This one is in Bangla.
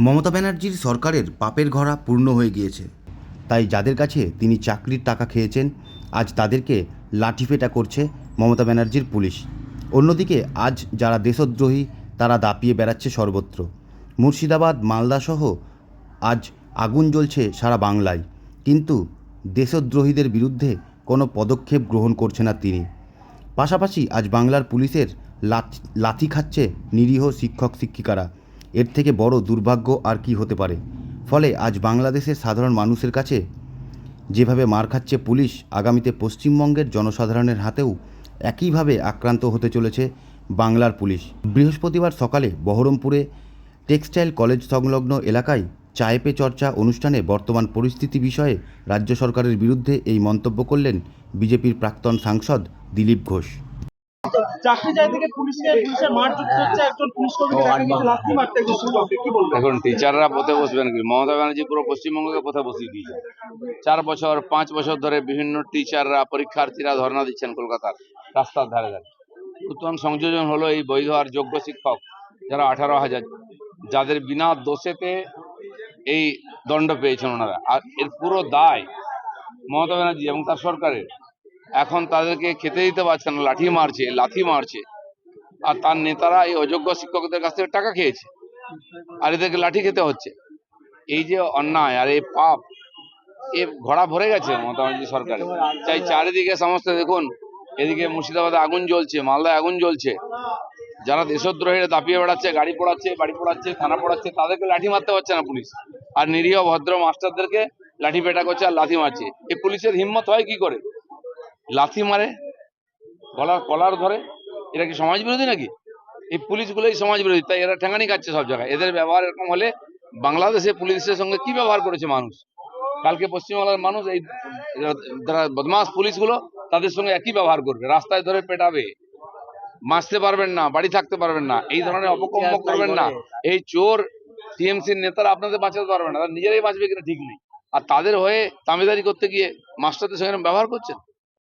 মমতা ব্যানার্জির সরকারের পাপের ঘরা পূর্ণ হয়ে গিয়েছে। তাই যাদের কাছে তিনি চাকরির টাকা খেয়েছেন, আজ তাদেরকে লাঠিফেটা করছে মমতা ব্যানার্জির পুলিশ। অন্যদিকে আজ যারা দেশদ্রোহী, তারা দাপিয়ে বেড়াচ্ছে সর্বত্র। মুর্শিদাবাদ মালদাসহ আজ আগুন জ্বলছে সারা বাংলায়। কিন্তু দেশদ্রোহীদের বিরুদ্ধে কোনো পদক্ষেপ গ্রহণ করছে না তিনি। পাশাপাশি আজ বাংলার পুলিশের লাথ- খাচ্ছে নিরীহ শিক্ষক শিক্ষিকারা এর থেকে বড় দুর্ভাগ্য আর কি হতে পারে? ফলে আজ বাংলাদেশের সাধারণ মানুষের কাছে যেভাবে মার খাচ্ছে পুলিশ, আগামীতে পশ্চিমবঙ্গের জনসাধারণের হাতেও একইভাবে আক্রান্ত হতে চলেছে বাংলার পুলিশ। বৃহস্পতিবার সকালে বহরমপুরে টেক্সটাইল কলেজ সংলগ্ন এলাকায় চায়ে পে চর্চা অনুষ্ঠানে বর্তমান পরিস্থিতি বিষয়ে রাজ্য সরকারের বিরুদ্ধে এই মন্তব্য করলেন বিজেপির প্রাক্তন সাংসদ দিলীপ ঘোষ। চাকরি যায় থেকে পুলিশকে পুলিশের মার হচ্ছে একজন পুলিশ কর্মীকে গেছে লাথি মারতে কি বলবেন এখন টিচাররা পথে বসবেন কি? মমতা ব্যানার্জি পুরো পশ্চিমবঙ্গকে পথে বসিয়ে দিয়েছে। চার বছর পাঁচ বছর ধরে বিভিন্ন টিচাররা পরীক্ষার্থীরা ধর্ণা দিচ্ছেন কলকাতার রাস্তার ধারে ধারে। নতুন সংযোজন হলো এই বৈধ আর যোগ্য শিক্ষক যারা আঠারো হাজার যাদের বিনা দোষেতে এই দণ্ড পেয়েছেন ওনারা। আর এর পুরো দায় মমতা ব্যানার্জি এবং তার সরকারের। এখন তাদেরকে খেতে দিতে পারছে না, লাঠি মারছে, লাথি মারছে। আর তার নেতারা এই অযোগ্য শিক্ষকদের কাছ থেকে টাকা খেয়েছে। আর এদেরকে লাঠি খেতে হচ্ছে। এই যে অন্যায় আর এই পাপ, এ ঘোড়া ভরে গেছে মমতা ব্যানার্জি সরকারে। চাই চারিদিকে সমস্ত দেখুন, এদিকে মুর্শিদাবাদে আগুন জ্বলছে, মালদায় আগুন জ্বলছে। যারা দেশদ্রোহীরা দাপিয়ে বেড়াচ্ছে, গাড়ি পোড়াচ্ছে, বাড়ি পোড়াচ্ছে, থানা পোড়াচ্ছে, তাদেরকে লাঠি মারতে পারছে না পুলিশ। আর নিরীহ ভদ্র মাস্টারদেরকে লাঠি পেটা করছে আর লাথি মারছে। এই পুলিশের হিম্মত হয় কি করে? লাথি মারে গলার কলার ধরে এরা কি সমাজ বিরোধী নাকি? এই পুলিশগুলোই সমাজ বিরোধী তাই এরা ঠেঙানি খাচ্ছে সব জায়গায়। এদের ব্যবহার এরকম হলে বাংলাদেশে পুলিশের সঙ্গে কি ব্যবহার করেছে মানুষ? কালকে পশ্চিমবাংলার মানুষ এই যারা বদমাস পুলিশগুলো তাদের সঙ্গে একই ব্যবহার করবে রাস্তায় ধরে পেটাবে। বাঁচতে পারবেন না বাড়ি থাকতে পারবেন না এই ধরনের অপকর্ম করবেন না। এই চোর টিএমসির নেতারা আপনাদের বাঁচাতে পারবেন না তারা নিজেরাই বাঁচবে কিনা ঠিক নেই। আর তাদের হয়ে তামিদারি করতে গিয়ে মাস্টারদের সঙ্গে ব্যবহার করছেন?